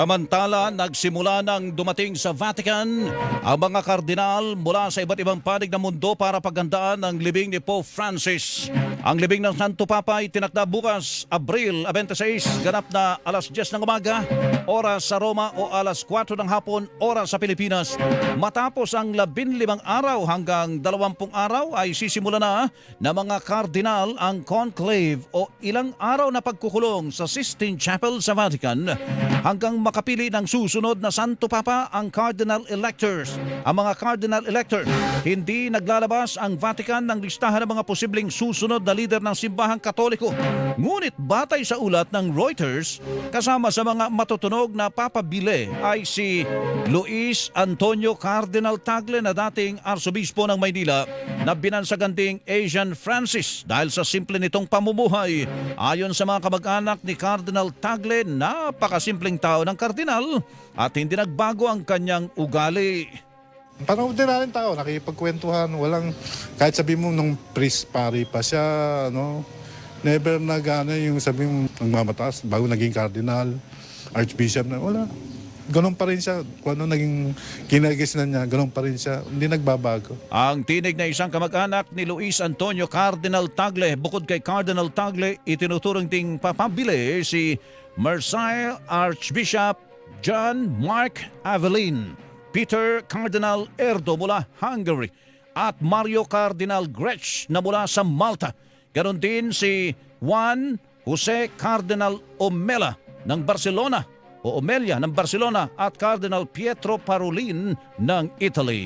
Samantala, nagsimula nang dumating sa Vatican ang mga kardinal mula sa iba't ibang panig ng mundo para paghandaan ang libing ni Pope Francis. Ang libing ng Santo Papa ay tinakda bukas, Abril 26, ganap na alas 10 ng umaga, oras sa Roma o alas 4 ng hapon, oras sa Pilipinas. Matapos ang 15 araw hanggang 20 araw ay sisimula na ng mga kardinal ang conclave o ilang araw na pagkukulong sa Sistine Chapel sa Vatican hanggang makapili ng susunod na Santo Papa ang Cardinal Electors. Ang mga Cardinal Elector, hindi naglalabas ang Vatican ng listahan ng mga posibleng susunod na lider ng simbahang katoliko. Ngunit batay sa ulat ng Reuters, kasama sa mga matutunog na papabili ay si Luis Antonio Cardinal Tagle na dating Arsobispo ng Maynila na binansagan ding Asian Francis dahil sa simple nitong pamumuhay. Ayon sa mga kamag-anak ni Cardinal Tagle, napakasimpleng tao ng kardinal at hindi nagbago ang kanyang ugali. Parang ordinaryong tao, nakikipagkwentuhan, walang, kahit sabi mo nung priest pari pa siya, ano, never nag, ano, yung sabi mo, nagmamataas, bago naging cardinal, archbishop na, wala. Ganon pa rin siya. Kung ano naging kinagisnan niya, ganon pa rin siya. Hindi nagbabago. Ang tinig na isang kamag-anak ni Luis Antonio Cardinal Tagle, bukod kay Cardinal Tagle, itinuturong ding papabili si Marseille Archbishop John Mark Avelin, Peter Cardinal Erdo mula Hungary, at Mario Cardinal Gretsch na mula sa Malta. Ganon din si Juan Jose Cardinal Omela ng Barcelona o Omelia ng Barcelona at Cardinal Pietro Parolin ng Italy.